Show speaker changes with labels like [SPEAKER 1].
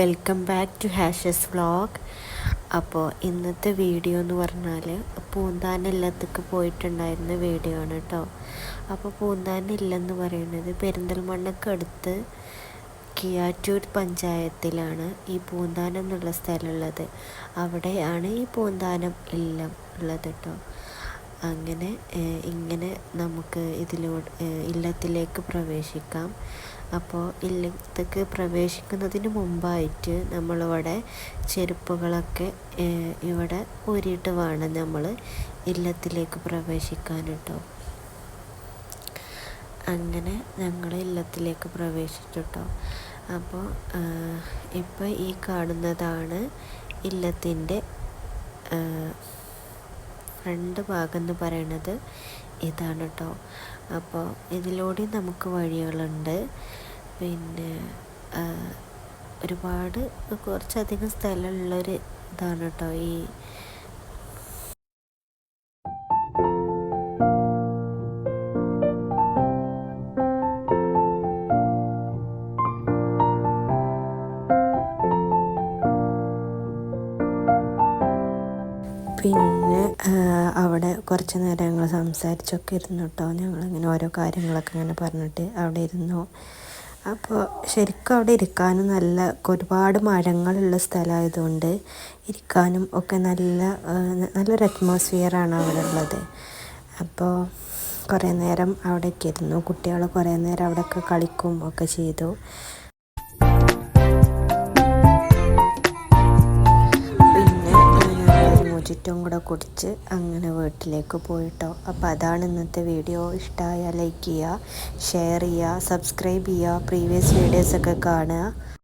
[SPEAKER 1] Welcome back to Hashas vlog അപ്പോൾ ഇന്നത്തെ video എന്ന് പറഞ്ഞാൽ പൂന്താൻ ഇല്ലത്തേക്ക് പോയിട്ടുണ്ടായിരുന്ന വീഡിയോ ആണ് കേട്ടോ അപ്പോൾ പൂന്താൻ ഇല്ലെന്ന് പറയുന്നത് പെരിന്തൽമണ്ണക്കടുത്ത് കിയാറ്റൂർ പഞ്ചായത്തിലാണ് ഈ പൂന്താനം എന്നുള്ള സ്ഥലമുള്ളത് അവിടെയാണ് ഈ പൂന്താനം ഇല്ലം ഉള്ളത് കേട്ടോ അങ്ങനെ ഇങ്ങനെ നമുക്ക് ഇതിലൂടെ ഇല്ലത്തിലേക്ക് പ്രവേശിക്കാം. അപ്പോൾ ഇല്ലത്തേക്ക് പ്രവേശിക്കുന്നതിന് മുമ്പായിട്ട് നമ്മളിവിടെ ചെരുപ്പുകളൊക്കെ ഇവിടെ ഊരിയിട്ട് വേണം നമ്മൾ ഇല്ലത്തിലേക്ക് പ്രവേശിക്കാൻ കേട്ടോ അങ്ങനെ ഞങ്ങൾ ഇല്ലത്തിലേക്ക് പ്രവേശിച്ചു കേട്ടോ അപ്പോൾ ഇപ്പോൾ ഈ കാണുന്നതാണ് ഇല്ലത്തിന്റെ ഫ്രണ്ട് ഭാഗം എന്ന് പറയുന്നത് ഇതാണ് കേട്ടോ അപ്പോൾ ഇതിലൂടെ നമുക്ക് വഴികളുണ്ട്. പിന്നെ ഒരുപാട് കുറച്ചധികം സ്ഥലമുള്ളൊരു ഇതാണ് കേട്ടോ ഈ പിന്നെ അവിടെ കുറച്ച് നേരം ഞങ്ങൾ സംസാരിച്ചൊക്കെ ഇരുന്നു കേട്ടോ ഞങ്ങളിങ്ങനെ ഓരോ കാര്യങ്ങളൊക്കെ ഇങ്ങനെ പറഞ്ഞിട്ട് അവിടെ ഇരുന്നു. അപ്പോൾ ശരിക്കും അവിടെ ഇരിക്കാനും നല്ല ഒരുപാട് മരങ്ങളുള്ള സ്ഥലമായതുകൊണ്ട് ഇരിക്കാനും ഒക്കെ നല്ല നല്ലൊരു അറ്റ്മോസ്ഫിയറാണ് അവിടെ ഉള്ളത്. അപ്പോൾ കുറേ നേരം അവിടെയൊക്കെ ഇരുന്നു. കുട്ടികൾ കുറേ നേരം അവിടെയൊക്കെ കളിക്കും ഒക്കെ ചെയ്തു. മോജിറ്റും കൂടെ കുടിച്ച് അങ്ങനെ വീട്ടിലേക്ക് പോയിട്ടോ. അപ്പോൾ അതാണ് ഇന്നത്തെ വീഡിയോ. ഇഷ്ടമായ ലൈക്ക് ചെയ്യുക ഷെയർ ചെയ്യുക സബ്സ്ക്രൈബ് ചെയ്യുക പ്രീവിയസ് വീഡിയോസൊക്കെ കാണുക.